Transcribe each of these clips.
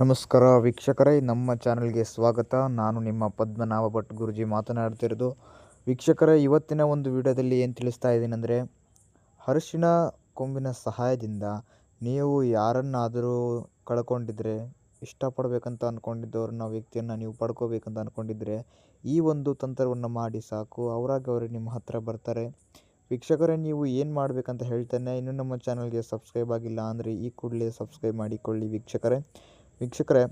ನಮಸ್ಕಾರ ವೀಕ್ಷಕರೇ, ನಮ್ಮ ಚಾನಲ್ಗೆ ಸ್ವಾಗತ. ನಾನು ನಿಮ್ಮ ಪದ್ಮನಾಭ ಭಟ್ ಗುರುಜಿ ಮಾತನಾಡ್ತಿರೋದು ವೀಕ್ಷಕರೇ, ಇವತ್ತಿನ ಒಂದು ವಿಡಿಯೋದಲ್ಲಿ ಏನು ತಿಳಿಸ್ತಾ ಇದ್ದೀನಿ ಅಂದರೆ ಅರಿಶಿಣ ಕೊಂಬಿನ ಸಹಾಯದಿಂದ ನೀವು ಯಾರನ್ನಾದರೂ ಕಳ್ಕೊಂಡಿದ್ರೆ, ಇಷ್ಟಪಡಬೇಕಂತ ಅಂದ್ಕೊಂಡಿದ್ದವ್ರನ್ನ ವ್ಯಕ್ತಿಯನ್ನು ನೀವು ಪಡ್ಕೋಬೇಕಂತ ಅಂದ್ಕೊಂಡಿದ್ರೆ ಈ ಒಂದು ತಂತ್ರವನ್ನು ಮಾಡಿ ಸಾಕು. ಅವರಾಗಿ ಅವರು ನಿಮ್ಮ ಹತ್ರ ಬರ್ತಾರೆ. ವೀಕ್ಷಕರೇ, ನೀವು ಏನು ಮಾಡಬೇಕಂತ ಹೇಳ್ತೇನೆ, ಇನ್ನೂ ನಮ್ಮ ಚಾನಲ್ಗೆ ಸಬ್ಸ್ಕ್ರೈಬ್ ಆಗಿಲ್ಲ ಅಂದರೆ ಈ ಕೂಡಲೇ ಸಬ್ಸ್ಕ್ರೈಬ್ ಮಾಡಿಕೊಳ್ಳಿ ವೀಕ್ಷಕರೇ. ವೀಕ್ಷಕರೇ,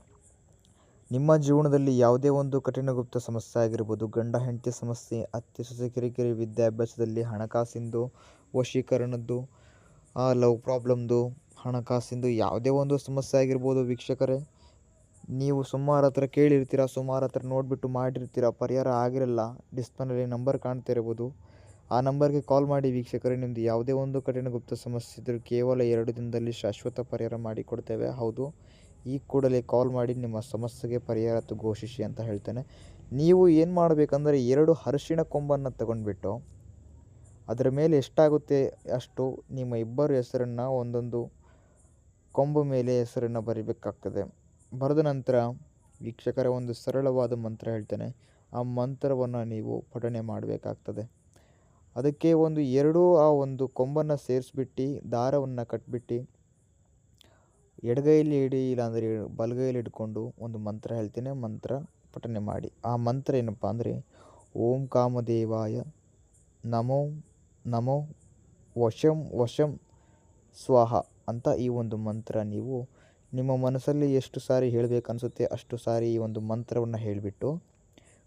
ನಿಮ್ಮ ಜೀವನದಲ್ಲಿ ಯಾವುದೇ ಒಂದು ಕಠಿಣ ಗುಪ್ತ ಸಮಸ್ಯೆ ಆಗಿರ್ಬೋದು, ಗಂಡ, ಹೆಂಡತಿ ಸಮಸ್ಯೆ, ಅತ್ತೆ, ಸೊಸೆ, ಕಿರಿಕಿರಿ ವಿದ್ಯಾಭ್ಯಾಸದಲ್ಲಿ ಹಣಕಾಸಿಂದು, ವಶೀಕರಣದ್ದು ಲವ್ ಪ್ರಾಬ್ಲಮ್ದು, ಹಣಕಾಸಿಂದು ಯಾವುದೇ ಒಂದು ಸಮಸ್ಯೆ ಆಗಿರ್ಬೋದು ವೀಕ್ಷಕರೇ. ನೀವು ಸುಮಾರು ಹತ್ರ ಕೇಳಿರ್ತೀರ, ಸುಮಾರು ಹತ್ರ ನೋಡಿಬಿಟ್ಟು ಮಾಡಿರ್ತೀರ, ಪರಿಹಾರ ಆಗಿರಲ್ಲ, ಡಿಸ್ಪ್ಲೇನಲ್ಲಿ ನಂಬರ್ ಕಾಣ್ತಾ ಇರ್ಬೋದು. ಆ ನಂಬರ್ಗೆ ಕಾಲ್ ಮಾಡಿ ವೀಕ್ಷಕರೇ ನಿಮ್ಮದು ಯಾವುದೇ ಒಂದು ಕಠಿಣ ಗುಪ್ತ ಸಮಸ್ಯೆ ಇದ್ದರೂ ಕೇವಲ ಎರಡು ದಿನದಲ್ಲಿ ಶಾಶ್ವತ ಪರಿಹಾರ ಮಾಡಿಕೊಡ್ತೇವೆ. ಹೌದು ಈ ಕೂಡಲೇ ಕಾಲ್ ಮಾಡಿ ನಿಮ್ಮ ಸಮಸ್ಯೆಗೆ ಪರಿಹಾರ ಘೋಷಿಸಿ ಅಂತ ಹೇಳ್ತೇನೆ. ನೀವು ಏನು ಮಾಡಬೇಕಂದ್ರೆ ಎರಡು ಅರಿಶಿಣ ಕೊಂಬನ್ನು ತಗೊಂಡ್ಬಿಟ್ಟು ಅದರ ಮೇಲೆ ಎಷ್ಟಾಗುತ್ತೆ ಅಷ್ಟು ನಿಮ್ಮ ಇಬ್ಬರು ಹೆಸರನ್ನು ಒಂದೊಂದು ಕೊಂಬು ಮೇಲೆ ಹೆಸರನ್ನು ಬರಿಬೇಕಾಗ್ತದೆ. ಬರೆದ ನಂತರ ವೀಕ್ಷಕರ ಒಂದು ಸರಳವಾದ ಮಂತ್ರ ಹೇಳ್ತೇನೆ. ಆ ಮಂತ್ರವನ್ನು ನೀವು ಪಠನೆ ಮಾಡಬೇಕಾಗ್ತದೆ. ಅದಕ್ಕೆ ಒಂದು ಎರಡೂ ಆ ಒಂದು ಕೊಂಬನ್ನು ಸೇರಿಸ್ಬಿಟ್ಟು, ದಾರವನ್ನು ಕಟ್ಬಿಟ್ಟು ಎಡಗೈಯಲ್ಲಿ ಹಿಡಿ ಇಲ್ಲಾಂದರೆ ಬಲಗೈಲಿ ಇಟ್ಕೊಂಡು ಒಂದು ಮಂತ್ರ ಹೇಳ್ತೀನಿ, ಮಂತ್ರ ಪಠನೆ ಮಾಡಿ. ಆ ಮಂತ್ರ ಏನಪ್ಪ ಅಂದರೆ, ಓಂ ಕಾಮದೇವಾಯ ನಮೋ ನಮೋ ವಶಂ ವಶಂ ಸ್ವಾಹ ಅಂತ ಈ ಒಂದು ಮಂತ್ರ ನೀವು ನಿಮ್ಮ ಮನಸ್ಸಲ್ಲಿ ಎಷ್ಟು ಸಾರಿ ಹೇಳಬೇಕನ್ಸುತ್ತೆ ಅಷ್ಟು ಸಾರಿ ಈ ಒಂದು ಮಂತ್ರವನ್ನು ಹೇಳಿಬಿಟ್ಟು,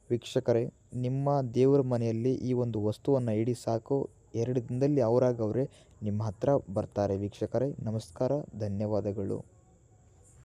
ವೀಕ್ಷಕರೇ, ನಿಮ್ಮ ದೇವರ ಮನೆಯಲ್ಲಿ ಈ ಒಂದು ವಸ್ತುವನ್ನು ಇಡಿ ಸಾಕು. ಎರಡು ದಿನದಲ್ಲಿ ಅವರಾಗವ್ರೆ. ಅವರೇ ನಿಮ್ಮ ಹತ್ರ ಬರ್ತಾರೆ ವೀಕ್ಷಕರೇ. ನಮಸ್ಕಾರ. ಧನ್ಯವಾದಗಳು.